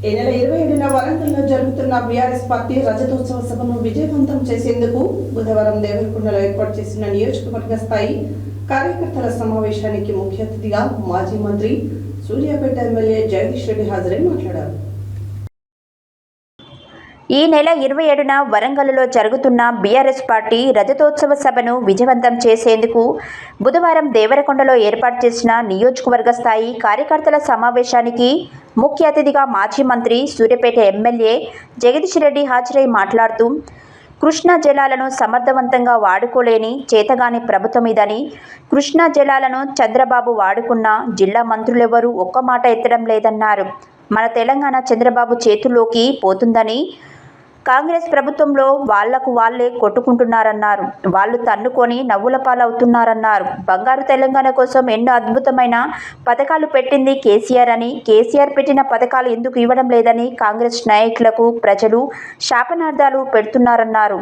ఈ నెల ఇరవై ఏడున వరంగల్లో జరుగుతున్న బీఆర్ఎస్ పార్టీ రజతోత్సవ సభను విజయవంతం చేసేందుకు బుధవారం దేవరకొండలో ఏర్పాటు చేసిన నియోజకవర్గ స్థాయి కార్యకర్తల సమావేశానికి ముఖ్య అతిథిగా మాజీ మంత్రి సూర్యాపేట ఎమ్మెల్యే జగదీష్ రెడ్డి హాజరై మాట్లాడారు. ఈ నెల ఇరవై ఏడున వరంగల్లో జరుగుతున్న బీఆర్ఎస్ పార్టీ రజతోత్సవ సభను విజయవంతం చేసేందుకు బుధవారం దేవరకొండలో ఏర్పాటు చేసిన నియోజకవర్గ స్థాయి కార్యకర్తల సమావేశానికి ముఖ్య అతిథిగా మాజీ మంత్రి సూర్యపేట ఎమ్మెల్యే జగదీష్ రెడ్డి హాజరై మాట్లాడుతూ కృష్ణా జలాలను సమర్థవంతంగా వాడుకోలేని చేతగాని ప్రభుత్వం ఇదని కృష్ణా జలాలను చంద్రబాబు వాడుకున్న జిల్లా మంత్రులెవరూ ఒక్క మాట ఎత్తడం లేదన్నారు. మన తెలంగాణ చంద్రబాబు చేతుల్లోకి పోతుందని కాంగ్రెస్ ప్రభుత్వంలో వాళ్ళకు వాళ్ళే కొట్టుకుంటున్నారన్నారు. వాళ్ళు తన్నుకొని నవ్వుల పాలవుతున్నారన్నారు. బంగారు తెలంగాణ కోసం ఎన్నో అద్భుతమైన పథకాలు పెట్టింది కేసీఆర్ అని. కేసీఆర్ పెట్టిన పథకాలు ఎందుకు ఇవ్వడం లేదని కాంగ్రెస్ నాయకులకు ప్రజలు శాపనార్థాలు పెడుతున్నారన్నారు.